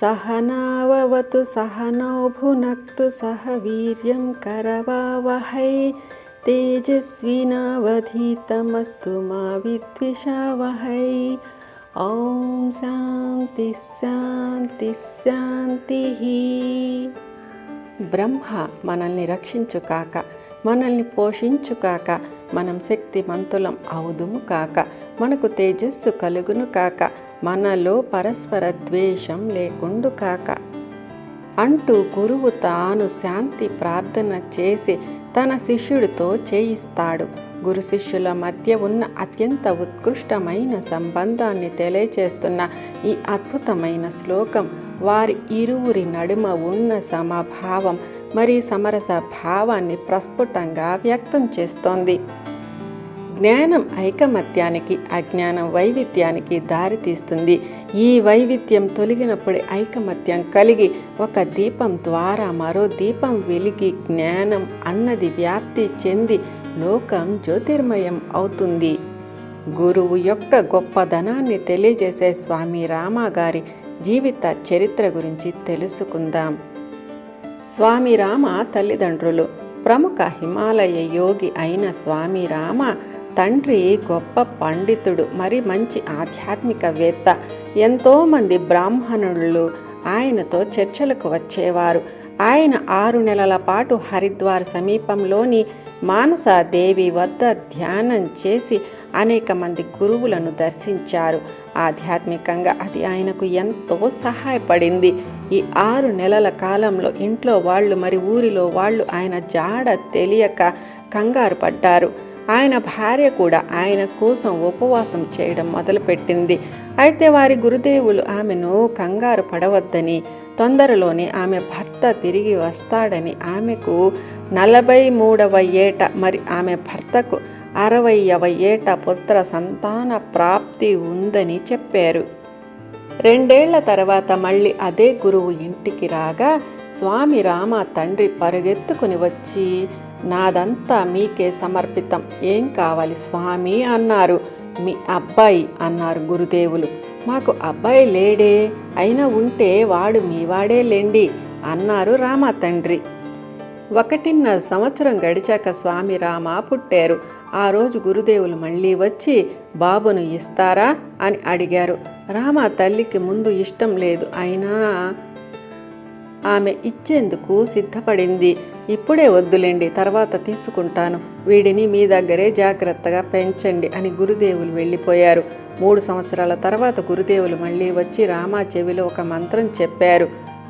सहनाववतु सहनौ भुनक्तु सह वीर्यं करवावहै तेजस्विनावधीतमस्तु मा विद्विषावहै ॐ శాంతి శాంతి శాంతి బ్రహ్మ మనల్ని రక్షించుకాక మనల్ని పోషించుకాక మనం శక్తిమంతులం అవుదుము కాక మనకు తేజస్సు కలుగును కాక మనలో పరస్పర ద్వేషం లేకుండు కాక. అంటూ గురువు తాను శాంతి ప్రార్థన చేసి తన శిష్యుడితో చేయిస్తాడు. గురు శిష్యుల మధ్య ఉన్న అత్యంత ఉత్కృష్టమైన సంబంధాన్ని తెలియచేస్తున్న ఈ అద్భుతమైన శ్లోకం వారి ఇరువురి నడుమ ఉన్న సమభావం మరి సమరస భావాన్ని ప్రస్ఫుటంగా వ్యక్తం చేస్తోంది. జ్ఞానం ఐకమత్యానికి అజ్ఞానం వైవిధ్యానికి దారితీస్తుంది ఈ వైవిధ్యం తొలగినప్పుడు ఐకమత్యం కలిగి ఒక దీపం ద్వారా మరో దీపం వెలిగి జ్ఞానం అన్నది వ్యాప్తి చెంది లోకం జ్యోతిర్మయం అవుతుంది. గురువు యొక్క గొప్పదనాన్ని తెలియజేసే స్వామి రామ గారి జీవిత చరిత్ర గురించి తెలుసుకుందాం. స్వామి రామ తల్లిదండ్రులు ప్రముఖ హిమాలయ యోగి అయిన స్వామి రామ తండ్రి గొప్ప పండితుడు మరి మంచి ఆధ్యాత్మికవేత్త. ఎంతోమంది బ్రాహ్మణులు ఆయనతో చర్చలకు వచ్చేవారు. ఆయన ఆరు నెలల పాటు హరిద్వార్ సమీపంలోని మానసాదేవి వద్ద ధ్యానం చేసి అనేక మంది గురువులను దర్శించారు. ఆధ్యాత్మికంగా అది ఆయనకు ఎంతో సహాయపడింది. ఈ ఆరు నెలల కాలంలో ఇంట్లో వాళ్ళు మరి ఊరిలో వాళ్ళు ఆయన జాడ తెలియక కంగారు పడ్డారు. ఆయన భార్య కూడా ఆయన కోసం ఉపవాసం చేయడం మొదలుపెట్టింది. అయితే వారి గురుదేవులు ఆమెను కంగారు పడవద్దని తొందరలోనే ఆమె భర్త తిరిగి వస్తాడని ఆమెకు నలభై మూడవ ఏట మరి ఆమె భర్తకు అరవయవ ఏట పుత్ర సంతాన ప్రాప్తి ఉందని చెప్పారు. రెండేళ్ళ తర్వాత మళ్ళీ అదే గురువు ఇంటికి రాగా స్వామి రామ తండ్రి పరుగెత్తుకుని వచ్చి నాదంతా మీకే సమర్పితం. ఏం కావాలి స్వామి? అన్నారు. మీ అబ్బాయి అన్నారు గురుదేవులు. మాకు అబ్బాయి లేడే. అయినా ఉంటే వాడు మీవాడే లేండి అన్నారు రామ తండ్రి. ఒకటిన్నర సంవత్సరం గడిచాక స్వామి రామ పుట్టారు. ఆ రోజు గురుదేవులు మళ్ళీ వచ్చి బాబును ఇస్తారా? అని అడిగారు. రామ తల్లికి ముందు ఇష్టం లేదు. అయినా ఆమె ఇచ్చేందుకు సిద్ధపడింది. ఇప్పుడే వద్దులేండి తర్వాత తీసుకుంటాను. వీడిని మీ దగ్గరే జాగ్రత్తగా పెంచండి అని గురుదేవులు వెళ్ళిపోయారు. మూడు సంవత్సరాల తర్వాత గురుదేవులు మళ్ళీ వచ్చి రామా చెవిలో ఒక మంత్రం చెప్పారు.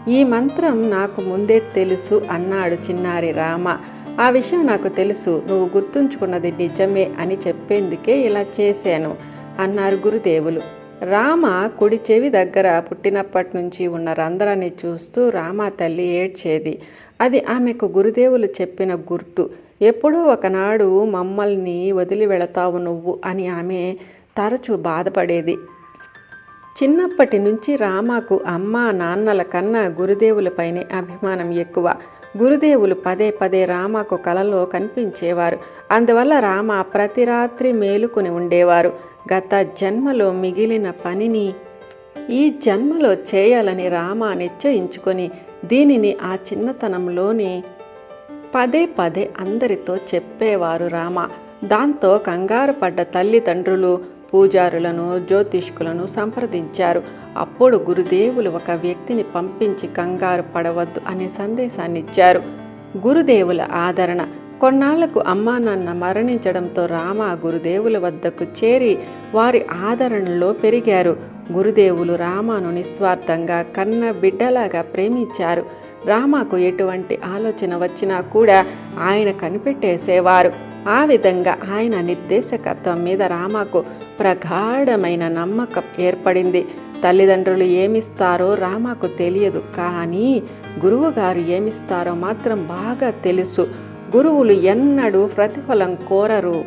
ఈ మంత్రం నాకు ముందే తెలుసు అన్నాడు చిన్నారి రామ. ఆ విషయం నాకు తెలుసు నువ్వు గుర్తుంచుకున్నది నిజమే అని చెప్పేందుకే ఇలా చేశాను అన్నారు గురుదేవులు. రామ కుడి చెవి దగ్గర పుట్టినప్పటి నుంచి ఉన్న రంధ్రాన్ని చూస్తూ రామ తల్లి ఏడ్చేది. అది ఆమెకు గురుదేవులు చెప్పిన గుర్తు. ఎప్పుడో ఒకనాడు మమ్మల్ని వదిలి వెళతావు నువ్వు అని ఆమె తరచూ బాధపడేది. చిన్నప్పటి నుంచి రామాకు అమ్మ నాన్నల కన్నా గురుదేవులపైనే అభిమానం ఎక్కువ. గురుదేవులు పదే పదే రామాకు కలలో కనిపించేవారు. అందువల్ల రామ ప్రతి రాత్రి మేలుకుని ఉండేవారు. గత జన్మలో మిగిలిన పనిని ఈ జన్మలో చేయాలని రామ నిశ్చయించుకొని దీనిని ఆ చిన్నతనంలోనే పదే పదే అందరితో చెప్పేవారు రామ. దాంతో కంగారు పడ్డ తల్లిదండ్రులు పూజారులను జ్యోతిష్కులను సంప్రదించారు. అప్పుడు గురుదేవులు ఒక వ్యక్తిని పంపించి కంగారు పడవద్దు అనే సందేశాన్ని ఇచ్చారు గురుదేవుల ఆదరణ కొన్నాళ్ళకు అమ్మా నాన్న మరణించడంతో రామ గురుదేవుల వద్దకు చేరి వారి ఆదరణలో పెరిగారు. గురుదేవులు రామాను నిస్వార్థంగా కన్న బిడ్డలాగా ప్రేమించారు. రామాకు ఎటువంటి ఆలోచన వచ్చినా కూడా ఆయన కనిపెట్టేసేవారు. ఆ విధంగా ఆయన నిర్దేశకత్వం మీద రామాకు ప్రగాఢమైన నమ్మకం ఏర్పడింది. తల్లిదండ్రులు ఏమిస్తారో రామాకు తెలియదు కానీ గురువుగారు ఏమిస్తారో మాత్రం బాగా తెలుసు. గురువులు ఎన్నడూ ప్రతిఫలం కోరరు.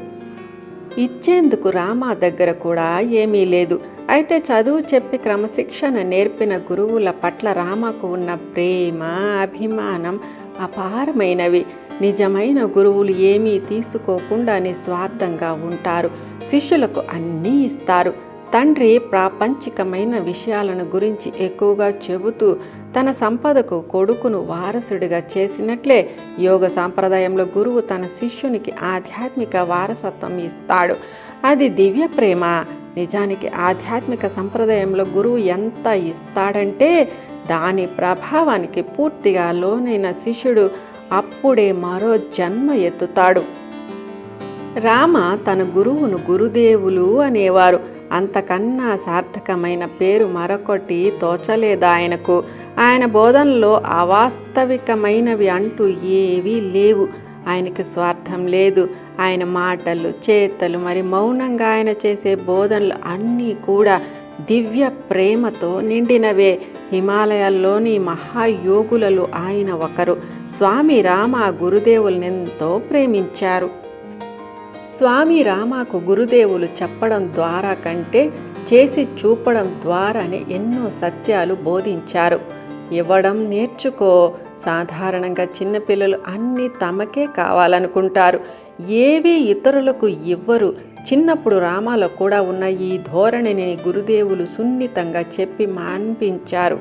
ఇచ్చేందుకు రామా దగ్గర కూడా ఏమీ లేదు. అయితే చదువు చెప్పి క్రమశిక్షణ నేర్పిన గురువుల పట్ల రామకు ఉన్న ప్రేమ అభిమానం అపారమైనవి. నిజమైన గురువులు ఏమీ తీసుకోకుండా నిస్వార్థంగా ఉంటారు. శిష్యులకు అన్నీ ఇస్తారు. తండ్రి ప్రాపంచికమైన విషయాలను గురించి ఎక్కువగా చెబుతూ తన సంపదకు కొడుకును వారసుడిగా చేసినట్లే యోగ సాంప్రదాయంలో గురువు తన శిష్యునికి ఆధ్యాత్మిక వారసత్వం ఇస్తాడు. అది దివ్య ప్రేమ. నిజానికి ఆధ్యాత్మిక సంప్రదాయంలో గురువు ఎంత ఇస్తాడంటే దాని ప్రభావానికి పూర్తిగా లోనైన శిష్యుడు అప్పుడే మరో జన్మ ఎత్తుతాడు. రామ తన గురువును గురుదేవులు అనేవారు. అంతకన్నా సార్థకమైన పేరు మరొకటి తోచలేదు ఆయనకు. ఆయన బోధనలో అవాస్తవికమైనవి అంటూ ఏవీ లేవు. ఆయనకి స్వార్థం లేదు. ఆయన మాటలు చేతలు మరి మౌనంగా ఆయన చేసే బోధనలు అన్నీ కూడా దివ్య ప్రేమతో నిండినవే. హిమాలయాల్లోని మహాయోగులలో ఆయన ఒకరు. స్వామి రామ గురుదేవులనెంతో ప్రేమించారు. స్వామి రామాకు గురుదేవులు చెప్పడం ద్వారా కంటే చేసి చూపడం ద్వారానే ఎన్నో సత్యాలు బోధించారు. ఇవ్వడం నేర్చుకో. సాధారణంగా చిన్నపిల్లలు అన్నీ తమకే కావాలనుకుంటారు. ఏవి ఇతరులకు ఇవ్వరు. చిన్నప్పుడు రామాలో కూడా ఉన్న ఈ ధోరణిని గురుదేవులు సున్నితంగా చెప్పి మాన్పించారు.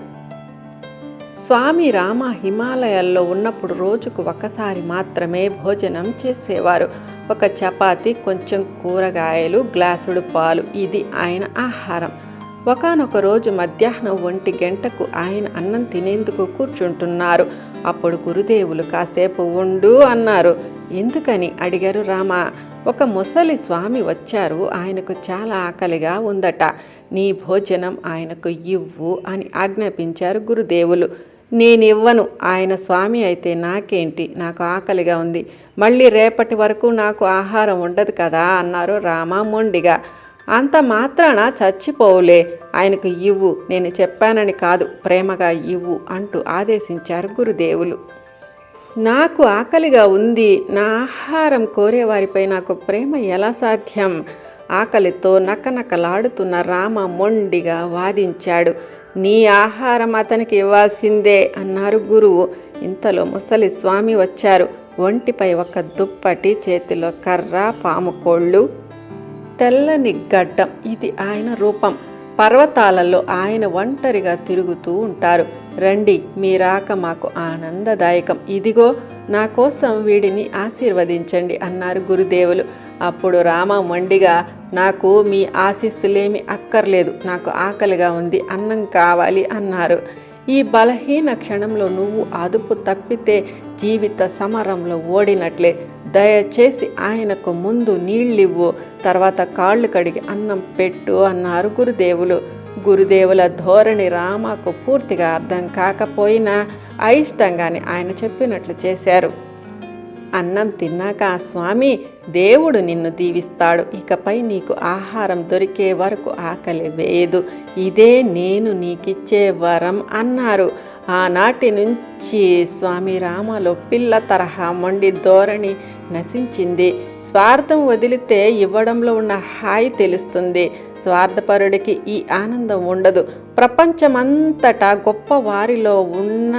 స్వామి రామ హిమాలయాల్లో ఉన్నప్పుడు రోజుకు ఒకసారి మాత్రమే భోజనం చేసేవారు. ఒక చపాతి కొంచెం కూరగాయలు గ్లాసుడు పాలు. ఇది ఆయన ఆహారం. ఒకనొక రోజు మధ్యాహ్నం ఒంటి గంటకు ఆయన అన్నం తినేందుకు కూర్చుంటున్నారు. అప్పుడు గురుదేవులు కాసేపు ఉండు అన్నారు. ఎందుకని? అడిగారు రామ. ఒక ముసలి స్వామి వచ్చారు. ఆయనకు చాలా ఆకలిగా ఉందట. నీ భోజనం ఆయనకు ఇవ్వు అని ఆజ్ఞాపించారు గురుదేవులు. నేనివ్వను. ఆయన స్వామి అయితే నాకేంటి? నాకు ఆకలిగా ఉంది. మళ్ళీ రేపటి వరకు నాకు ఆహారం ఉండదు కదా అన్నారు రామ మొండిగా. అంత మాత్రాన చచ్చిపోవులే. ఆయనకు ఇవ్వు. నేను చెప్పానని కాదు. ప్రేమగా ఇవ్వు అంటూ ఆదేశించారు గురుదేవులు. నాకు ఆకలిగా ఉంది. నా ఆహారం కోరేవారిపై నాకు ప్రేమ ఎలా సాధ్యం? ఆకలితో నకనకలాడుతున్న రామ మొండిగా వాదించాడు. నీ ఆహారం అతనికి ఇవ్వాల్సిందే అన్నారు గురువు. ఇంతలో ముసలి స్వామి వచ్చారు. ఒంటిపై ఒక దుప్పటి చేతిలో కర్ర పాము కోళ్ళు. తెల్లని గడ్డం ఇది ఆయన రూపం. పర్వతాలలో ఆయన ఒంటరిగా తిరుగుతూ ఉంటారు. రండి మీ రాక మాకు ఆనందదాయకం. ఇదిగో నా కోసం వీడిని ఆశీర్వదించండి అన్నారు గురుదేవులు. అప్పుడు రామ మొండిగా నాకు మీ ఆశీస్సులేమి అక్కర్లేదు నాకు ఆకలిగా ఉంది అన్నం కావాలి అన్నారు. ఈ బలహీన క్షణంలో నువ్వు అదుపు తప్పితే జీవిత సమరంలో ఓడినట్లే. దయచేసి ఆయనకు ముందు నీళ్ళివ్వు తర్వాత కాళ్ళు కడిగి అన్నం పెట్టు అన్నారు గురుదేవులు. గురుదేవుల ధోరణి రామకు పూర్తిగా అర్థం కాకపోయినా అయిష్టంగానే ఆయన చెప్పినట్లు చేశారు. అన్నం తిన్నాక ఆ స్వామి దేవుడు నిన్ను దీవిస్తాడు. ఇకపై నీకు ఆహారం దొరికే వరకు ఆకలి వేయదు. ఇదే నేను నీకిచ్చే వరం అన్నారు. ఆనాటి నుంచి స్వామి రామలో పిల్ల తరహా మొండి ధోరణి నశించింది. స్వార్థం వదిలితే ఇవ్వడంలో ఉన్న హాయి తెలుస్తుంది. స్వార్థపరుడికి ఈ ఆనందం ఉండదు. ప్రపంచమంతటా గొప్ప వారిలో ఉన్న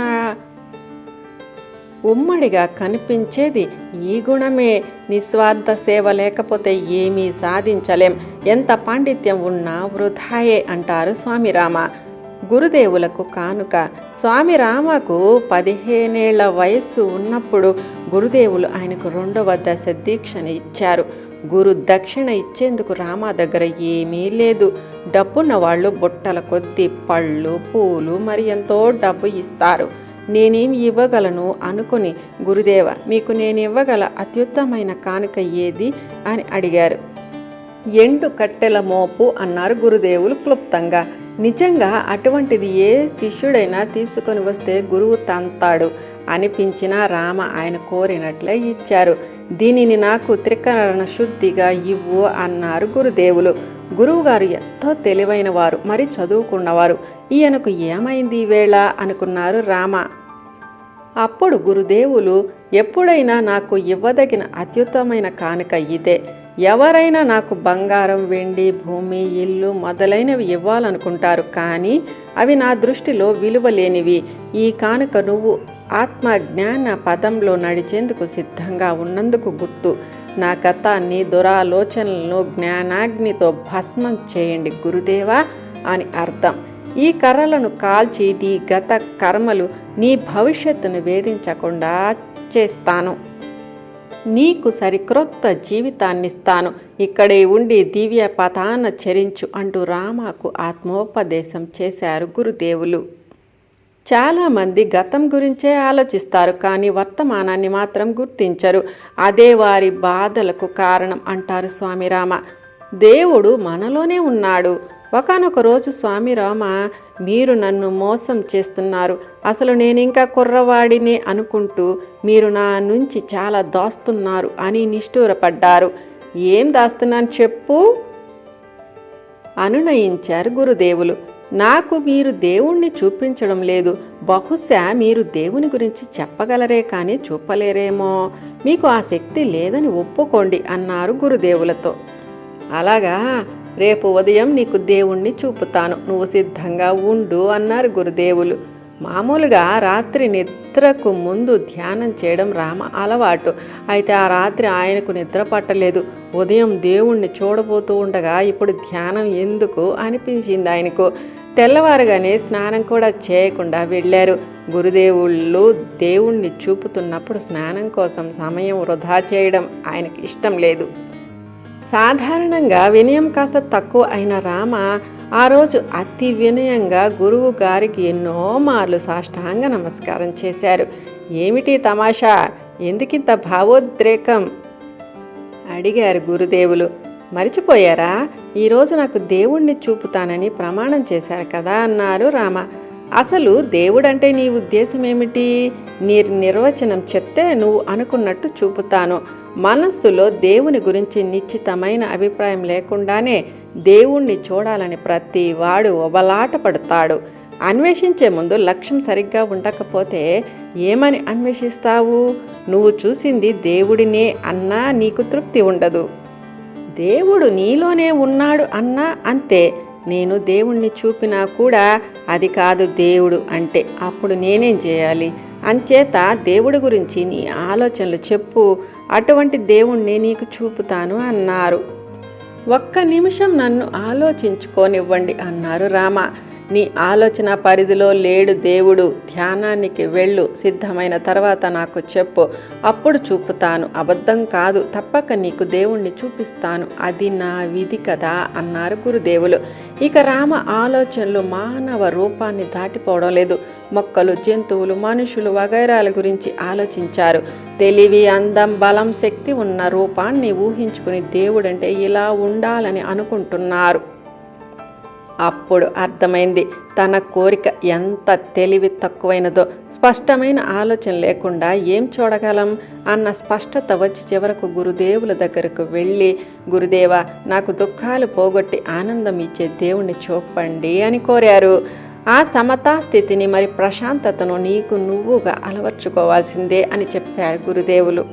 ఉమ్మడిగా కనిపించేది ఈ గుణమే. నిస్వార్థ సేవ లేకపోతే ఏమీ సాధించలేం. ఎంత పాండిత్యం ఉన్నా వృధాయే అంటారు స్వామి రామ గురుదేవులకు కానుక. స్వామి రామకు పదిహేనేళ్ళ వయస్సు ఉన్నప్పుడు గురుదేవులు ఆయనకు రెండవ దశ దీక్షను ఇచ్చారు. గురు దక్షిణ ఇచ్చేందుకు రామ దగ్గర ఏమీ లేదు. డబ్బున్న వాళ్ళు బుట్టల కొద్ది పళ్ళు పూలు మరి ఎంతో డబ్బు ఇస్తారు. నేనేం ఇవ్వగలను అనుకుని గురుదేవ మీకు నేను ఇవ్వగల అత్యుత్తమైన కానుక ఏది? అని అడిగారు. ఎండు కట్టెల మోపు అన్నారు గురుదేవులు క్లుప్తంగా. నిజంగా అటువంటిది ఏ శిష్యుడైనా తీసుకొని వస్తే గురువు తంతాడు అనిపించిన రామ ఆయన కోరినట్లే ఇచ్చారు. దీనిని నాకు త్రికరణ శుద్ధిగా ఇవ్వు అన్నారు గురుదేవులు. గురువుగారు ఎంతో తెలివైన వారు మరి చదువుకున్నవారు ఈయనకు ఏమైంది వేళ? అనుకున్నారు రామ. అప్పుడు గురుదేవులు ఎప్పుడైనా నాకు ఇవ్వదగిన అత్యుత్తమైన కానుక ఇదే. ఎవరైనా నాకు బంగారం వెండి భూమి ఇల్లు మొదలైనవి ఇవ్వాలనుకుంటారు కానీ అవి నా దృష్టిలో విలువలేనివి. ఈ కానుక నువ్వు ఆత్మ జ్ఞాన పదంలో నడిచేందుకు సిద్ధంగా ఉన్నందుకు గుట్టు. నా గతాన్ని దురాలోచనలను జ్ఞానాగ్నితో భస్మం చేయండి గురుదేవా అని అర్థం. ఈ కర్రలను కాల్చి గత కర్మలు నీ భవిష్యత్తును వేధించకుండా చేస్తాను. నీకు సరిక్రొత్త జీవితాన్నిస్తాను. ఇక్కడే ఉండి దివ్య పతాన చరించు అంటూ రామాకు ఆత్మోపదేశం చేశారు గురుదేవులు. చాలామంది గతం గురించే ఆలోచిస్తారు కానీ వర్తమానాన్ని మాత్రం గుర్తించరు. అదే వారి బాధలకు కారణం అంటారు స్వామి రామ దేవుడు మనలోనే ఉన్నాడు. ఒకనొక రోజు స్వామి రామ మీరు నన్ను మోసం చేస్తున్నారు. అసలు నేను ఇంకా అనుకుంటూ మీరు నా నుంచి చాలా దాస్తున్నారు అని నిష్ఠూరపడ్డారు. ఏం దాస్తున్నాను చెప్పు అనునయించారు గురుదేవులు. నాకు మీరు దేవుణ్ణి చూపించడం లేదు. బహుశా మీరు దేవుని గురించి చెప్పగలరే కానీ చూపలేరేమో. మీకు ఆ శక్తి లేదని ఒప్పుకోండి అన్నారు గురుదేవులతో. అలాగా? రేపు ఉదయం నీకు దేవుణ్ణి చూపుతాను. నువ్వు సిద్ధంగా ఉండు అన్నారు గురుదేవులు. మామూలుగా రాత్రి నిద్రకు ముందు ధ్యానం చేయడం రామ అలవాటు. అయితే ఆ రాత్రి ఆయనకు నిద్ర పట్టలేదు. ఉదయం దేవుణ్ణి చూడబోతూ ఉండగా ఇప్పుడు ధ్యానం ఎందుకు అనిపించింది ఆయనకు? తెల్లవారుగానే స్నానం కూడా చేయకుండా వెళ్ళారు. గురుదేవుళ్ళు దేవుణ్ణి చూపుతున్నప్పుడు స్నానం కోసం సమయం వృధా చేయడం ఆయనకి ఇష్టం లేదు. సాధారణంగా వినయం కాస్త తక్కువ అయిన రామ ఆ రోజు అతి వినయంగా గురువు గారికి ఎన్నో మార్లు సాష్టాంగ నమస్కారం చేశారు. ఏమిటి తమాషా? ఎందుకింత భావోద్రేకం? అడిగారు గురుదేవులు. మరిచిపోయారా? ఈరోజు నాకు దేవుణ్ణి చూపుతానని ప్రమాణం చేశారు కదా అన్నారు రామ. అసలు దేవుడంటే నీ ఉద్దేశం ఏమిటి? నీ నిర్వచనం చెప్తే నువ్వు అనుకున్నట్టు చూపుతాను. మనస్సులో దేవుని గురించి నిశ్చితమైన అభిప్రాయం లేకుండానే దేవుణ్ణి చూడాలని ప్రతి వాడు ఒబలాట పడతాడు. అన్వేషించే ముందు లక్ష్యం సరిగ్గా ఉండకపోతే ఏమని అన్వేషిస్తావు? నువ్వు చూసింది దేవుడినే అన్నా నీకు తృప్తి ఉండదు. దేవుడు నీలోనే ఉన్నాడు అన్నా అంతే. నేను దేవుణ్ణి చూపినా కూడా అది కాదు దేవుడు అంటే అప్పుడు నేనేం చేయాలి? అంచేత దేవుడి గురించి నీ ఆలోచనలు చెప్పు అటువంటి దేవుణ్ణి నీకు చూపుతాను అన్నారు. ఒక్క నిమిషం నన్ను ఆలోచించుకోనివ్వండి అన్నారు రామ. నీ ఆలోచన పరిధిలో లేడు దేవుడు. ధ్యానానికి వెళ్ళు. సిద్ధమైన తర్వాత నాకు చెప్పు. అప్పుడు చూపుతాను. అబద్ధం కాదు. తప్పక నీకు దేవుణ్ణి చూపిస్తాను. అది నా విధి కదా అన్నారు గురుదేవులు. ఇక రామ ఆలోచనలు మానవ రూపాన్ని దాటిపోవడం లేదు. మొక్కలు జంతువులు మనుషులు వగైరాల గురించి ఆలోచించారు. తెలివి అందం బలం శక్తి ఉన్న రూపాన్ని ఊహించుకుని దేవుడంటే ఇలా ఉండాలని అనుకుంటున్నారు. అప్పుడు అర్థమైంది. తన కోరిక ఎంత తెలివి తక్కువైనదో స్పష్టమైన ఆలోచన లేకుండా ఏం చూడగలం అన్న స్పష్టత వచ్చి చివరకు గురుదేవుల దగ్గరకు వెళ్ళి గురుదేవ నాకు దుఃఖాలు పోగొట్టి ఆనందం ఇచ్చే దేవుణ్ణి చూపండి అని కోరారు. ఆ సమతా స్థితిని మరి ప్రశాంతతను నీకు నువ్వుగా అలవర్చుకోవాల్సిందే అని చెప్పారు గురుదేవులు.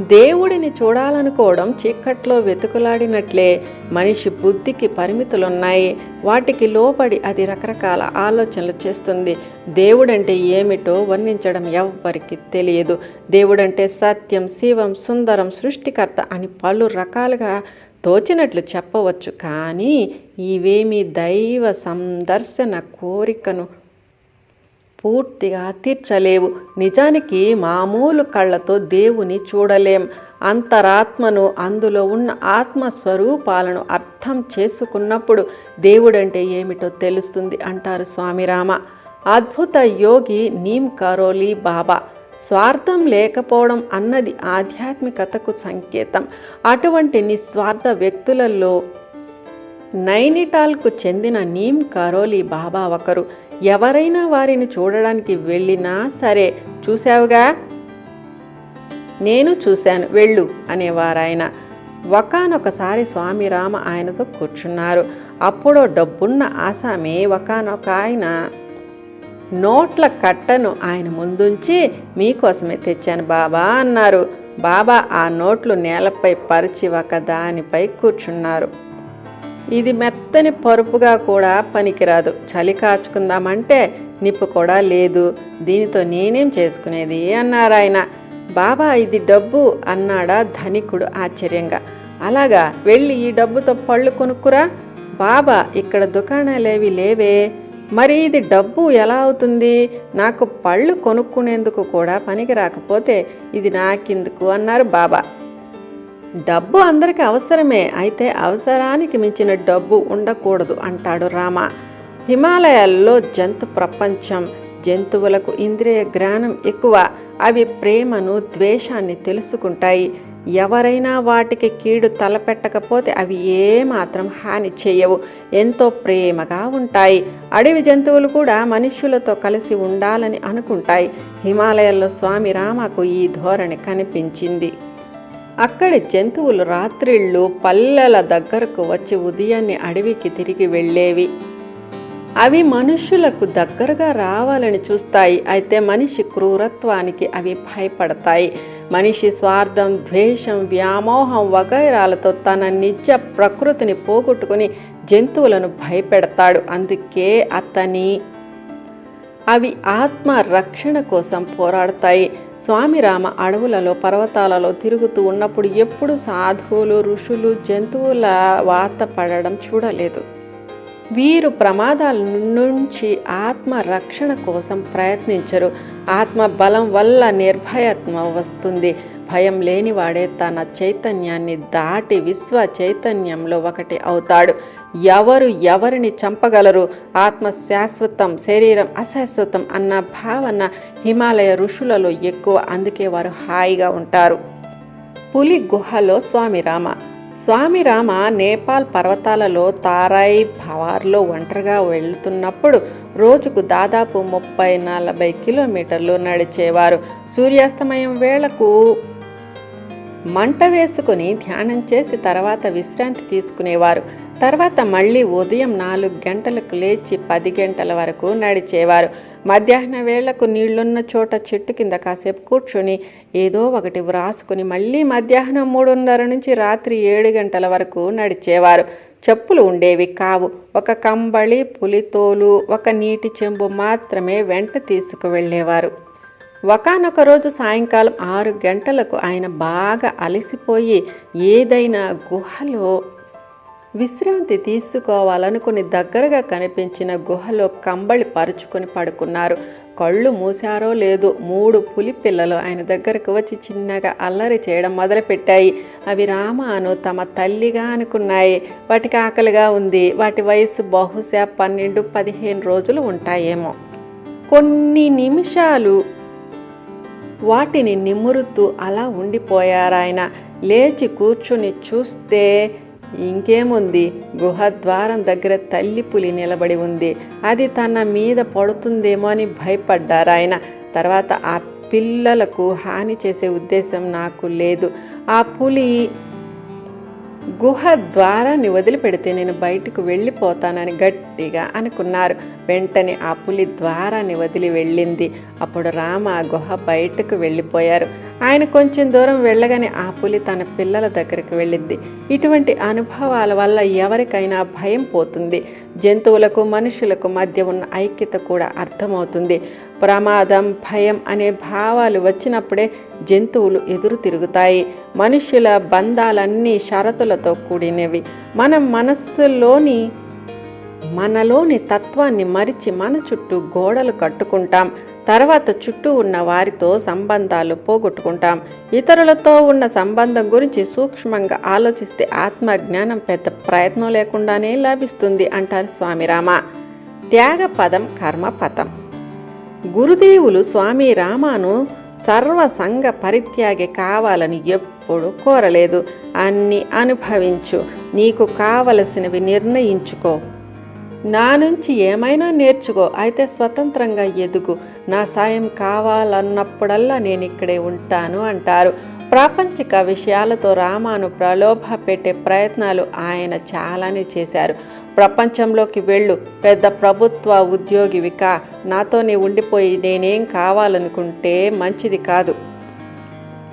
దేవుడిని చూడాలనుకోవడం చీకట్లో వెతుకులాడినట్లే మనిషి బుద్ధికి పరిమితులున్నాయి. వాటికి లోబడి అది రకరకాల ఆలోచనలు చేస్తుంది. దేవుడంటే ఏమిటో వర్ణించడం ఎవ్వరికి తెలియదు. దేవుడంటే సత్యం శివం సుందరం సృష్టికర్త అని పలు రకాలుగా తోచినట్లు చెప్పవచ్చు. కానీ ఇవేమి దైవ సందర్శన కోరికను పూర్తిగా తీర్చలేవు. నిజానికి మామూలు కళ్ళతో దేవుని చూడలేం. అంతరాత్మను అందులో ఉన్న ఆత్మస్వరూపాలను అర్థం చేసుకున్నప్పుడు దేవుడంటే ఏమిటో తెలుస్తుంది అంటారు స్వామిరామ. అద్భుత యోగి నీమ్ కరోలి బాబా. స్వార్థం లేకపోవడం అన్నది ఆధ్యాత్మికతకు సంకేతం. అటువంటి నిస్వార్థ వ్యక్తులలో నైనిటాల్కు చెందిన నీమ్ కరోలి బాబా ఒకరు. ఎవరైనా వారిని చూడడానికి వెళ్ళినా సరే చూశావుగా? నేను చూశాను వెళ్ళు అనేవారాయన. ఒకనొకసారి స్వామి రామ ఆయనతో కూర్చున్నారు. అప్పుడు డబ్బున్న ఆసామి ఒకనొక ఆయన నోట్ల కట్టను ఆయన ముందుంచి మీకోసమే తెచ్చాను బాబా అన్నారు. బాబా ఆ నోట్లు నేలపై పరిచి ఒక దానిపై కూర్చున్నారు. ఇది మెత్తని పరుపుగా కూడా పనికిరాదు. చలి కాచుకుందామంటే నిప్పు కూడా లేదు. దీనితో నేనేం చేసుకునేది? అన్నారు ఆయన. బాబా ఇది డబ్బు అన్నాడా ధనికుడు ఆశ్చర్యంగా. అలాగా వెళ్ళి ఈ డబ్బుతో పళ్ళు కొనుక్కురా. బాబా ఇక్కడ దుకాణాలేవి లేవే. మరి ఇది డబ్బు ఎలా అవుతుంది? నాకు పళ్ళు కొనుక్కునేందుకు కూడా పనికి రాకపోతే ఇది నాకెందుకు? అన్నారు బాబా. డబ్బు అందరికీ అవసరమే. అయితే అవసరానికి మించిన డబ్బు ఉండకూడదు అంటాడు రామ. హిమాలయాల్లో జంతు ప్రపంచం జంతువులకు ఇంద్రియ జ్ఞానం ఎక్కువ. అవి ప్రేమను ద్వేషాన్ని తెలుసుకుంటాయి. ఎవరైనా వాటికి కీడు తలపెట్టకపోతే అవి ఏమాత్రం హాని చేయవు. ఎంతో ప్రేమగా ఉంటాయి. అడవి జంతువులు కూడా మనుష్యులతో కలిసి ఉండాలని అనుకుంటాయి. హిమాలయాల్లో స్వామి రామకు ఈ ధోరణి కనిపించింది. అక్కడి జంతువులు రాత్రిళ్ళు పల్లెల దగ్గరకు వచ్చి ఉదయాన్నే అడవికి తిరిగి వెళ్ళేవి. అవి మనుషులకు దగ్గరగా రావాలని చూస్తాయి. అయితే మనిషి క్రూరత్వానికి అవి భయపడతాయి. మనిషి స్వార్థం ద్వేషం వ్యామోహం వగైరాలతో తన నిజ ప్రకృతిని పోగొట్టుకుని జంతువులను భయపెడతాడు. అందుకే అతని అవి ఆత్మ రక్షణ కోసం పోరాడతాయి. స్వామి రామ అడవులలో పర్వతాలలో తిరుగుతూ ఉన్నప్పుడు ఎప్పుడు సాధువులు ఋషులు జంతువుల వాత పడడం చూడలేదు. వీరు ప్రమాదాల నుంచి ఆత్మ రక్షణ కోసం ప్రయత్నించరు. ఆత్మ బలం వల్ల నిర్భయత్వం వస్తుంది. భయం లేనివాడే తన చైతన్యాన్ని దాటి విశ్వ చైతన్యంలో ఒకటి అవుతాడు. ఎవరు ఎవరిని చంపగలరు? ఆత్మ శాశ్వతం శరీరం అశాశ్వతం అన్న భావన హిమాలయ ఋషులలో ఎక్కువ. అందుకే వారు హాయిగా ఉంటారు. పులి గుహలో స్వామి రామ. స్వామి రామ నేపాల్ పర్వతాలలో తారాయి భవార్లో ఒంటరిగా వెళ్తున్నప్పుడు రోజుకు దాదాపు ముప్పై నలభై కిలోమీటర్లు నడిచేవారు. సూర్యాస్తమయం వేళకు మంట వేసుకుని ధ్యానం చేసి తర్వాత విశ్రాంతి తీసుకునేవారు. తర్వాత మళ్ళీ ఉదయం నాలుగు గంటలకు లేచి పది గంటల వరకు నడిచేవారు. మధ్యాహ్న వేళకు నీళ్ళున్న చోట చెట్టు కింద కాసేపు కూర్చొని ఏదో ఒకటి వ్రాసుకుని మళ్ళీ మధ్యాహ్నం మూడున్నర నుంచి రాత్రి ఏడు గంటల వరకు నడిచేవారు. చెప్పులు ఉండేవి కావు. ఒక కంబళి పులితోలు ఒక నీటి చెంబు మాత్రమే వెంట తీసుకువెళ్ళేవారు. ఒకనొక రోజు సాయంకాలం ఆరు గంటలకు ఆయన బాగా అలసిపోయి ఏదైనా గుహలో విశ్రాంతి తీసుకోవాలనుకుని దగ్గరగా కనిపించిన గుహలో కంబళి పరుచుకొని పడుకున్నారు. కళ్ళు మూశారో లేదో మూడు పులి పిల్లలు ఆయన దగ్గరకు వచ్చి చిన్నగా అల్లరి చేయడం మొదలుపెట్టాయి. అవి రామాను తమ తల్లిగా అనుకున్నాయి. వాటికి ఆకలిగా ఉంది. వాటి వయసు బహుశా పన్నెండు పదిహేను రోజులు ఉంటాయేమో. కొన్ని నిమిషాలు వాటిని నిమురుతూ అలా ఉండిపోయారాయన. లేచి కూర్చుని చూస్తే ఇంకేముంది? గుహ ద్వారం దగ్గర తల్లి పులి నిలబడి ఉంది. అది తన మీద పడుతుందేమో అని భయపడ్డారు ఆయన. తర్వాత ఆ పిల్లలకు హాని చేసే ఉద్దేశం నాకు లేదు. ఆ పులి గుహ ద్వారాన్ని వదిలిపెడితే నేను బయటకు వెళ్ళిపోతానని గట్టిగా అనుకున్నారు. వెంటనే ఆ పులి ద్వారాన్ని వదిలి వెళ్ళింది. అప్పుడు రామ ఆ గుహ బయటకు వెళ్ళిపోయారు. ఆయన కొంచెం దూరం వెళ్ళగానే ఆ పులి తన పిల్లల దగ్గరికి వెళ్ళింది. ఇటువంటి అనుభవాల వల్ల ఎవరికైనా భయం పోతుంది. జంతువులకు మనుషులకు మధ్య ఉన్న ఐక్యత కూడా అర్థమవుతుంది. ప్రమాదం భయం అనే భావాలు వచ్చినప్పుడే జంతువులు ఎదురు తిరుగుతాయి. మనుషుల బంధాలన్నీ షరతులతో కూడినవి. మనం మనస్సులోని మనలోని తత్వాన్ని మరిచి మన చుట్టూ గోడలు కట్టుకుంటాం. తర్వాత చుట్టూ ఉన్న వారితో సంబంధాలు పోగొట్టుకుంటాం. ఇతరులతో ఉన్న సంబంధం గురించి సూక్ష్మంగా ఆలోచిస్తే ఆత్మజ్ఞానం పెద్ద ప్రయత్నం లేకుండానే లభిస్తుంది అంటారు స్వామిరామ. త్యాగ పదం కర్మ పదం గురుదేవులు స్వామి రామాను సర్వసంగ పరిత్యాగి కావాలని ఎప్పుడు కోరలేదు. అన్ని అనుభవించు. నీకు కావలసినవి నిర్ణయించుకో. నా నుంచి ఏమైనా నేర్చుకో అయితే స్వతంత్రంగా ఎదుగు. నా సాయం కావాలన్నప్పుడల్లా నేను ఇక్కడే ఉంటాను అంటారు. ప్రాపంచిక విషయాలతో రామాను ప్రలోభ పెట్టే ప్రయత్నాలు ఆయన చాలానే చేశారు. ప్రపంచంలోకి వెళ్ళు పెద్ద ప్రభుత్వ ఉద్యోగివి కా. నాతోనే ఉండిపోయి నేనేం కావాలనుకుంటే మంచిది కాదు.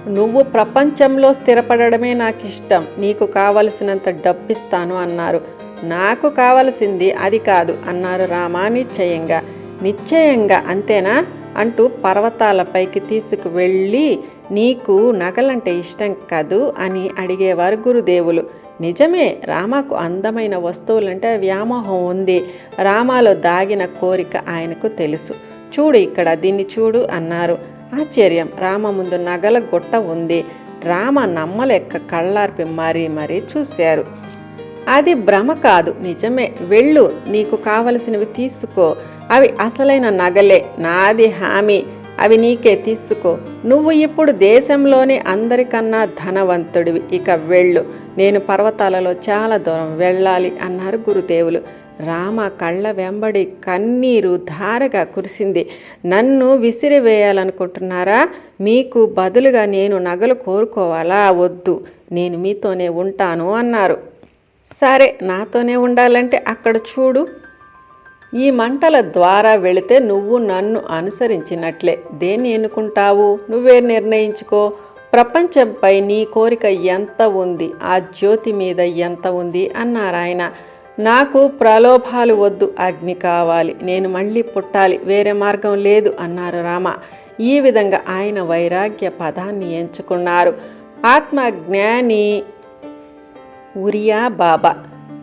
నువ్వు ప్రపంచంలో స్థిరపడమే నాకు ఇష్టం నీకు కావలసినంత డబ్బిస్తాను అన్నారు. నాకు కావలసింది అది కాదు అన్నారు రామా నిశ్చయంగా. నిశ్చయంగా అంతేనా? అంటూ పర్వతాలపైకి తీసుకువెళ్ళి నీకు నగలంటే ఇష్టం కదూ అని అడిగేవారు గురుదేవులు. నిజమే రామకు అందమైన వస్తువులంటే వ్యామోహం ఉంది. రామాలో దాగిన కోరిక ఆయనకు తెలుసు. చూడు ఇక్కడ దీన్ని చూడు అన్నారు. ఆశ్చర్యం రామ ముందు నగల గుట్ట ఉంది. రామ నమ్మలెక్క కళ్ళార్పి మరీ మరీ చూశారు. అది భ్రమ కాదు నిజమే. వెళ్ళు నీకు కావలసినవి తీసుకో. అవి అసలైన నగలే నాది హామీ. అవి నీకే తీసుకో. నువ్వు ఇప్పుడు దేశంలోనే అందరికన్నా ధనవంతుడివి. ఇక వెళ్ళు. నేను పర్వతాలలో చాలా దూరం వెళ్ళాలి అన్నారు గురుదేవులు. రామ కళ్ళ వెంబడి కన్నీరు ధారగా కురిసింది. నన్ను విసిరివేయాలనుకుంటున్నారా? మీకు బదులుగా నేను నగలు కోరుకోవాలా? వద్దు. నేను మీతోనే ఉంటాను అన్నారు. సరే నాతోనే ఉండాలంటే అక్కడ చూడు. ఈ మంటల ద్వారా వెళితే నువ్వు నన్ను అనుసరించినట్లే. దేన్ని ఎన్నుకుంటావు? నువ్వే నిర్ణయించుకో. ప్రపంచంపై నీ కోరిక ఎంత ఉంది? ఆ జ్యోతి మీద ఎంత ఉంది? అన్నారు ఆయన. నాకు ప్రలోభాలు వద్దు అగ్ని కావాలి. నేను మళ్ళీ పుట్టాలి వేరే మార్గం లేదు అన్నారు రామ. ఈ విధంగా ఆయన వైరాగ్య పదాన్ని ఎంచుకున్నారు. ఆత్మజ్ఞాని ఉరియా బాబా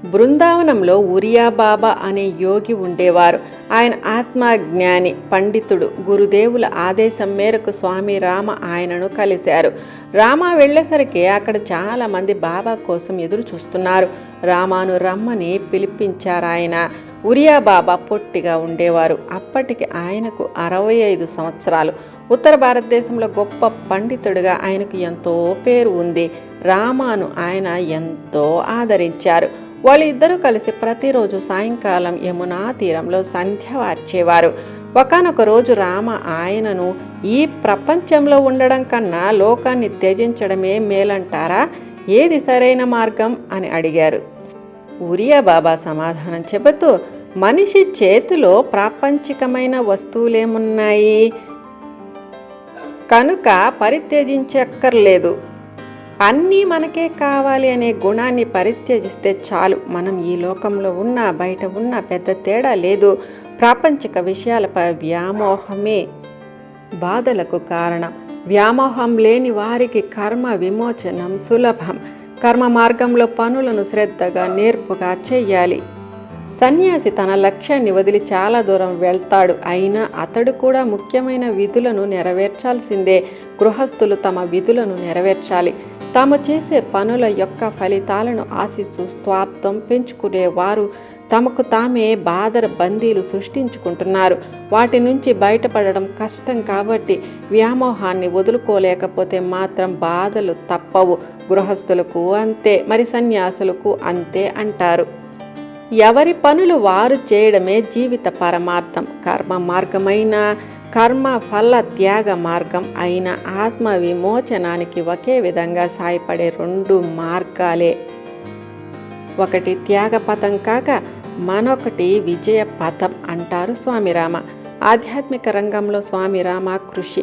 బృందావనంలో ఉరియా బాబా అనే యోగి ఉండేవారు. ఆయన ఆత్మజ్ఞాని పండితుడు గురుదేవుల ఆదేశం మేరకు స్వామి రామ ఆయనను కలిశారు. రామ వెళ్ళేసరికి అక్కడ చాలామంది బాబా కోసం ఎదురు చూస్తున్నారు. రామాను రమ్మని పిలిపించారు ఆయన ఉరియా బాబా పొట్టిగా ఉండేవారు. అప్పటికి ఆయనకు అరవై ఐదు సంవత్సరాలు. ఉత్తర భారతదేశంలో గొప్ప పండితుడిగా ఆయనకు ఎంతో పేరు ఉంది. రామాను ఆయన ఎంతో ఆదరించారు. వాళ్ళిద్దరూ కలిసి ప్రతిరోజు సాయంకాలం యమునా తీరంలో సంధ్య వార్చేవారు. ఒకనొక రోజు రామ ఆయనను ఈ ప్రపంచంలో ఉండడం కన్నా లోకాన్ని త్యజించడమే మేలంటారా? ఏది సరైన మార్గం? అని అడిగారు. ఉరియా బాబా సమాధానం చెబుతూ మనిషి చేతిలో ప్రాపంచికమైన వస్తువులేమున్నాయి? కనుక పరిత్యజించక్కర్లేదు. అన్నీ మనకే కావాలి అనే గుణాన్ని పరిత్యజిస్తే చాలు. మనం ఈ లోకంలో ఉన్న బయట ఉన్న పెద్ద తేడా లేదు. ప్రాపంచిక విషయాలపై వ్యామోహమే బాధలకు కారణం. వ్యామోహం లేని వారికి కర్మ విమోచనం సులభం. కర్మ మార్గంలో పనులను శ్రద్ధగా నేర్పుగా చెయ్యాలి సన్యాసి తన లక్ష్యాన్ని వదిలి చాలా దూరం వెళ్తాడు. అయినా అతడు కూడా ముఖ్యమైన విధులను నెరవేర్చాల్సిందే. గృహస్థులు తమ విధులను నెరవేర్చాలి. తాము చేసే పనుల యొక్క ఫలితాలను ఆశిస్తూ స్వార్థం పెంచుకునేవారు తమకు తామే బాధర బందీలు సృష్టించుకుంటున్నారు. వాటి నుంచి బయటపడడం కష్టం కాబట్టి వ్యామోహాన్ని వదులుకోలేకపోతే మాత్రం బాధలు తప్పవు. గృహస్థులకు అంతే మరి సన్యాసులకు అంతే అంటారు. ఎవరి పనులు వారు చేయడమే జీవిత పరమార్థం. కర్మ మార్గమైన కర్మ ఫల త్యాగ మార్గం అయిన ఆత్మ విమోచనానికి ఒకే విధంగా సాయపడే రెండు మార్గాలే. ఒకటి త్యాగ పథం కాక మరొకటి విజయ పథం అంటారు స్వామిరామ. ఆధ్యాత్మిక రంగంలో స్వామిరామ కృషి.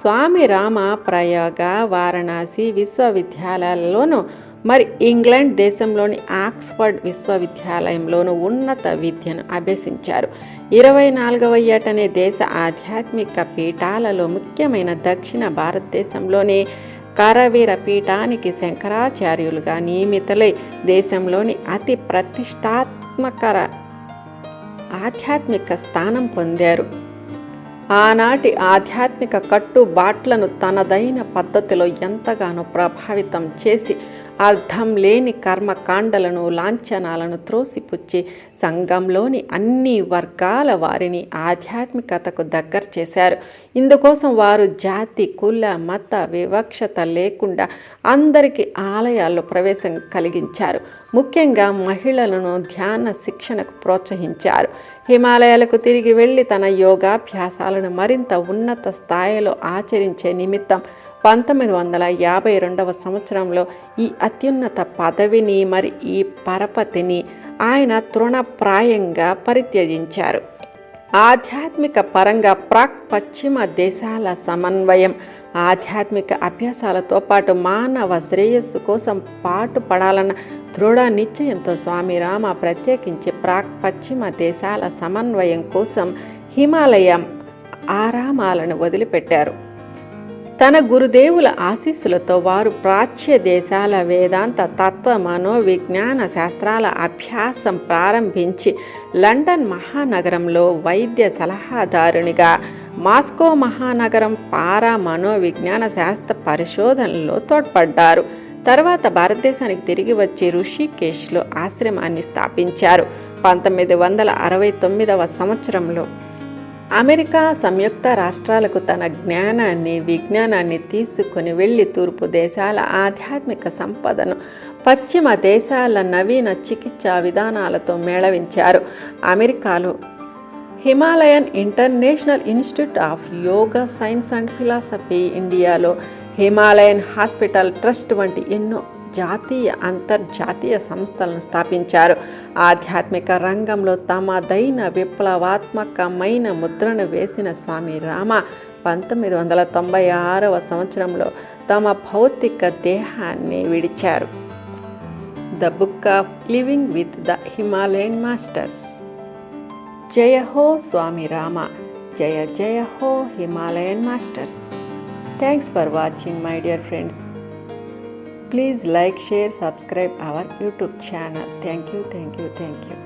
స్వామి రామ ప్రయోగ వారణాసి విశ్వవిద్యాలయాల్లోనూ మరి ఇంగ్లాండ్ దేశంలోని ఆక్స్ఫర్డ్ విశ్వవిద్యాలయంలోనూ ఉన్నత విద్యను అభ్యసించారు. ఇరవై నాలుగవ ఏటనే దేశ ఆధ్యాత్మిక పీఠాలలో ముఖ్యమైన దక్షిణ భారతదేశంలోని కరవీర పీఠానికి శంకరాచార్యులుగా నియమితులై దేశంలోని అతి ప్రతిష్టాత్మకర ఆధ్యాత్మిక స్థానం పొందారు. ఆనాటి ఆధ్యాత్మిక కట్టుబాట్లను తనదైన పద్ధతిలో ఎంతగానో ప్రభావితం చేసి అర్థం లేని కర్మకాండలను లాంఛనాలను త్రోసిపుచ్చి సంఘంలోని అన్ని వర్గాల వారిని ఆధ్యాత్మికతకు దగ్గర చేశారు. ఇందుకోసం వారు జాతి కుల మత వివక్షత లేకుండా అందరికీ ఆలయాల్లో ప్రవేశం కలిగించారు. ముఖ్యంగా మహిళలను ధ్యాన శిక్షణకు ప్రోత్సహించారు. హిమాలయాలకు తిరిగి వెళ్ళి తన యోగాభ్యాసాలను మరింత ఉన్నత స్థాయిలో ఆచరించే నిమిత్తం పంతొమ్మిది వందల యాభై రెండవ సంవత్సరంలో ఈ అత్యున్నత పదవిని మరి ఈ పరపతిని ఆయన తృణప్రాయంగా పరిత్యజించారు. ఆధ్యాత్మిక పరంగా ప్రాక్ పశ్చిమ దేశాల సమన్వయం ఆధ్యాత్మిక అభ్యాసాలతో పాటు మానవ శ్రేయస్సు కోసం పాటు పడాలన్న దృఢ నిశ్చయంతో స్వామి రామ ప్రత్యేకించి ప్రాక్ పశ్చిమ దేశాల సమన్వయం కోసం హిమాలయం ఆరామాలను వదిలిపెట్టారు. తన గురుదేవుల ఆశీస్సులతో వారు ప్రాచ్య దేశాల వేదాంత తత్వ మనోవిజ్ఞాన శాస్త్రాల అభ్యాసం ప్రారంభించి లండన్ మహానగరంలో వైద్య సలహాదారునిగా మాస్కో మహానగరం పారా మనోవిజ్ఞాన శాస్త్ర పరిశోధనలో తోడ్పడ్డారు. తర్వాత భారతదేశానికి తిరిగి వచ్చి ఋషికేశ్లో ఆశ్రమాన్ని స్థాపించారు. పంతొమ్మిది వందల అరవై తొమ్మిదవ సంవత్సరంలో అమెరికా సంయుక్త రాష్ట్రాలకు తన జ్ఞానాన్ని విజ్ఞానాన్ని తీసుకుని వెళ్ళి తూర్పు దేశాల ఆధ్యాత్మిక సంపదను పశ్చిమ దేశాల నవీన చికిత్సా విధానాలతో మేళవించారు. అమెరికాలో Himalayan International Institute of Yoga Science and Philosophy ఇండియాలో హిమాలయన్ హాస్పిటల్ ట్రస్ట్ వంటి ఎన్నో జాతీయ అంతర్జాతీయ సంస్థలను స్థాపించారు. ఆధ్యాత్మిక రంగంలో తమదైన విప్లవాత్మకమైన ముద్రను వేసిన స్వామి రామ పంతొమ్మిది వందల తొంభై ఆరవ సంవత్సరంలో తమ భౌతిక దేహాన్ని విడిచారు. The book of living with the Himalayan masters జయ హో స్వామి రామ. జయ జయ హో Himalayan masters. Thanks for watching my dear friends please like share subscribe our YouTube channel thank you thank you thank you